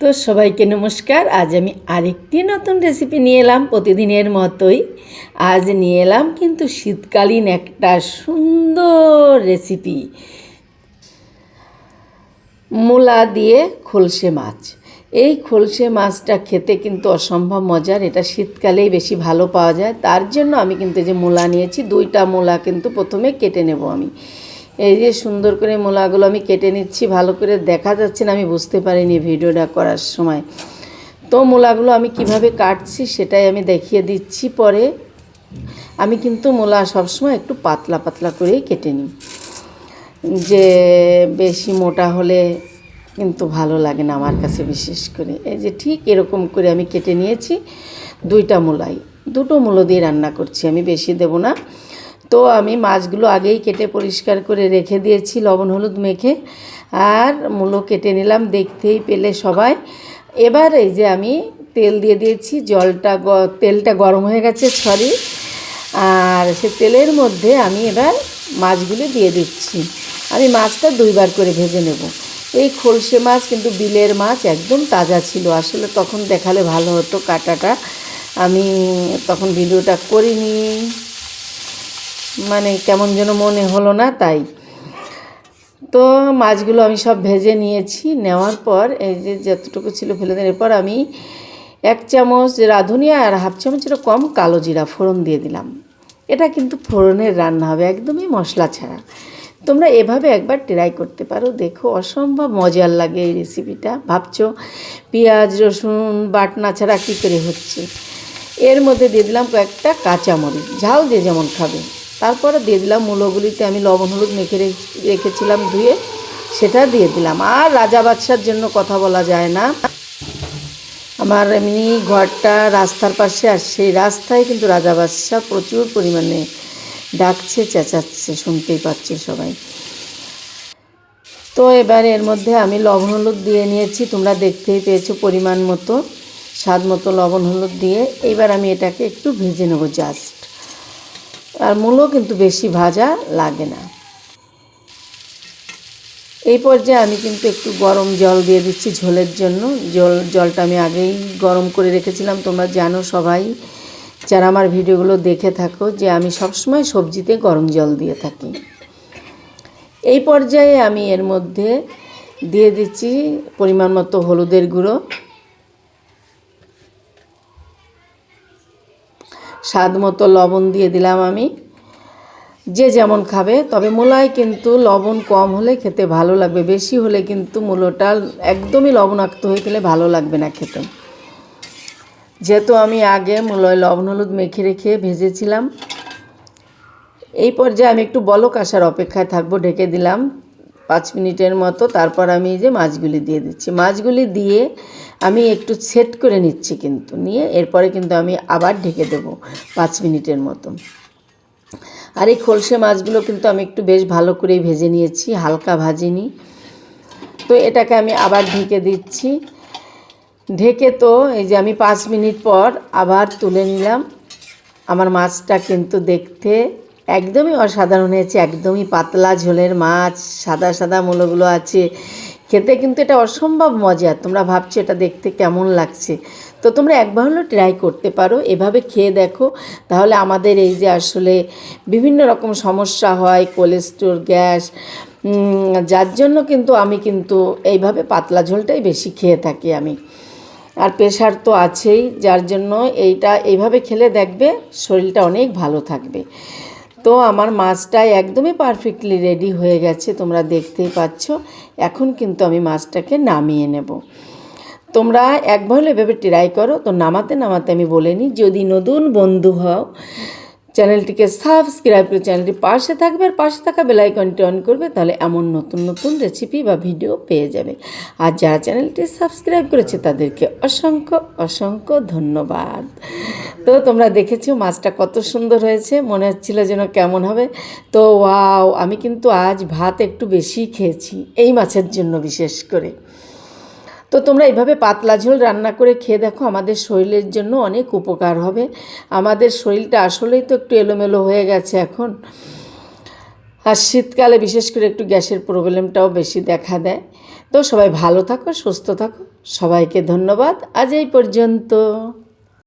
তো সবাইকে নমস্কার। আজ আমি আরেকটি নতুন রেসিপি নিয়ে এলাম প্রতিদিনের মতোই। আজ নিয়ে এলাম কিন্তু শীতকালীন একটা সুন্দর রেসিপি মূলা দিয়ে খোলসে মাছ। এই খোলসে মাছটা খেতে কিন্তু অসম্ভব মজার। এটা শীতকালেই বেশি ভালো পাওয়া যায়। তার জন্য আমি কিন্তু যে মূলা নিয়েছি, দুইটা মূলা কিন্তু প্রথমে কেটে নেব আমি। এই যে সুন্দর করে মূলাগুলো আমি কেটে নিচ্ছি, ভালো করে দেখা যাচ্ছে না, আমি বুঝতে পারিনি ভিডিওটা করার সময়। তো মূলাগুলো আমি কীভাবে কাটছি সেটাই আমি দেখিয়ে দিচ্ছি পরে। আমি কিন্তু মূলা সবসময় একটু পাতলা পাতলা করেই কেটে নিই। যে বেশি মোটা হলে কিন্তু ভালো লাগে না আমার কাছে বিশেষ করে। এই যে ঠিক এরকম করে আমি কেটে নিয়েছি দুইটা মূলাই। দুটো মূলো দিয়ে রান্না করছি, আমি বেশি দেব না। তো আমি মাছগুলো আগেই কেটে পরিষ্কার করে রেখে দিয়েছি, লবণ, হলুদ মেখে। আর মূলো কেটে নিলাম, দেখতেই পেলে সবাই। এবার এই যে আমি তেল দিয়ে দিয়েছি, জলটা তেলটা গরম হয়ে গেছে, সরি। আর সে তেলের মধ্যে আমি এবার মাছগুলো দিয়ে দিচ্ছি। আমি মাছটা দুইবার করে ভেজে নেব। এই খোলসে মাছ কিন্তু বিলের মাছ একদম তাজা ছিল। আসলে তখন দেখালে ভালো হতো কাটাটা। আমি তখন ভিডিওটা করিনি। মানে কেমন যেন মনে হলো না তাই। তো মাছগুলো আমি সব ভেজে নিয়েছি। নেওয়ার পর এই যে যতটুকু ছিল ফেলে দেওয়ার এরপর আমি এক চামচ রাঁধুনি আর হাফ চামচের কম কালো জিরা ফোড়ন দিয়ে দিলাম। এটা কিন্তু ফোড়নের রান্না হবে, একদমই মশলা ছাড়া। তোমরা এভাবে একবার ট্রাই করতে পারো, দেখো অসম্ভব মজার লাগে এই রেসিপিটা ভাবছ পেঁয়াজ, রসুন, বাটনা ছাড়া কী করে হচ্ছে? এর মধ্যে দিয়ে দিলাম কয়েকটা কাঁচামরিচ, ঝাল যে যেমন খাবে। তারপরে দিয়ে দিলাম মূলোগুলিতে আমি লবণ, হলুদ মেখে রেখ- রেখেছিলাম ধুয়ে, সেটা দিয়ে দিলাম। আর রাজা বাদশার জন্য কথা বলা যায় না। আমার এমনি ঘরটা রাস্তার পাশে, আর সেই রাস্তায় কিন্তু রাজা বাদশাহ প্রচুর পরিমাণে ডাকছে, চেঁচাচ্ছে, শুনতেই পাচ্ছে সবাই। তো এবার এর মধ্যে আমি লবণ, হলুদ দিয়ে নিয়েছি। তোমরা দেখতেই পেয়েছ পরিমাণ মতো, স্বাদ মতো লবণ, হলুদ দিয়ে। এবার আমি এটাকে একটু ভেজে নেব জাস্ট। আর মূলও কিন্তু বেশি ভাজা লাগে না। এই পর্যায়ে আমি কিন্তু একটু গরম জল দিয়ে দিচ্ছি ঝোলের জন্য। জল, জলটা আমি আগেই গরম করে রেখেছিলাম। তোমরা জানো সবাই, যারা আমার ভিডিওগুলো দেখে থাকো, যে আমি সবসময় সবজিতে গরম জল দিয়ে থাকি। এই পর্যায়ে আমি এর মধ্যে দিয়ে দিচ্ছি পরিমাণ মতো হলুদের গুঁড়ো। স্বাদ মতো লবণ দিয়ে দিলাম আমি। যে যেমন খাবে, তবে মূলায় কিন্তু লবণ কম হলে খেতে ভালো লাগবে। বেশি হলে কিন্তু মূলোটা একদমই লবণাক্ত হয়ে গেলে ভালো লাগবে না খেতে। যেহেতু আমি আগে মূলয় লবণ হলুদ মেখে রেখে ভেজেছিলাম, এই পর্যায়ে আমি একটু বলক আসার অপেক্ষায় থাকব, ঢেকে দিলাম। পাঁচ মিনিটের মতো তারপর আমি এই যে মাছগুলি দিয়ে দিচ্ছি। মাছগুলি দিয়ে আমি একটু সেট করে নিচ্ছি কিন্তু, নিয়ে এরপরে কিন্তু আমি আবার ঢেকে দেব পাঁচ মিনিটের মতো। আর এই খোলসে মাছগুলো কিন্তু আমি একটু বেশ ভালো করেই ভেজে নিয়েছি, হালকা ভাজিনি। তো এটাকে আমি আবার ঢেকে দিচ্ছি। ঢেকে তো এই যে আমি পাঁচ মিনিট পর আবার তুলে নিলাম। আমার মাছটা কিন্তু দেখতে একদমই অসাধারণ হয়েছে, একদমই পাতলা ঝোলের মাছ, সাদা সাদা মূলগুলো আছে। খেতে কিন্তু এটা অসম্ভব মজা তোমরা ভাবছ এটা দেখতে কেমন লাগছে। তো তোমরা একবার হলেও ট্রাই করতে পারো, এভাবে খেয়ে দেখো। তাহলে আমাদের এই যে আসলে বিভিন্ন রকম সমস্যা হয় কোলেস্টোর গ্যাস যার জন্য কিন্তু আমি কিন্তু এইভাবে পাতলা ঝোলটাই বেশি খেয়ে থাকি আমি। আর প্রেশার তো আছেই, যার জন্য এইটা, এইভাবে খেলে দেখবে শরীরটা অনেক ভালো থাকবে। তো আমার মাছটা একদমই পারফেক্টলি রেডি হয়ে গেছে, তোমরা দেখতেই পাচ্ছ। এখন কিন্তু আমি মাছটাকে নামিয়ে নেব। তোমরা একবার হলে এভাবে ট্রাই করো, তো নামাতে নামাতে আমি বলে নিই, যদি নতুন বন্ধু হও চ্যানেলটিকে সাবস্ক্রাইব করে চ্যানেলটি পাশে থাকবে আর পাশে থাকা বেলাইকনটি অন করবে, তাহলে এমন নতুন নতুন রেসিপি বা ভিডিও পেয়ে যাবে। আর যারা চ্যানেলটি সাবস্ক্রাইব করেছে, তাদেরকে অসংখ্য অসংখ্য ধন্যবাদ। তো তোমরা দেখেছ মাছটা কত সুন্দর হয়েছে, মনে হচ্ছিল যেন কেমন হবে। তো ওয়াও আমি কিন্তু আজ ভাত একটু বেশি খেয়েছি, এই মাছের জন্য বিশেষ করে। তো তোমরা এইভাবে পাতলা ঝোল রান্না করে খেয়ে দেখো, আমাদের শরীরের জন্য অনেক উপকার হবে। আমাদের শরীরটা আসলেই তো একটু এলোমেলো হয়ে গেছে এখন। আর শীতকালে বিশেষ করে একটু গ্যাসের প্রবলেমটাও বেশি দেখা দেয়। তো সবাই ভালো থাকো, সুস্থ থাকো। সবাইকে ধন্যবাদ। আজ এই পর্যন্ত।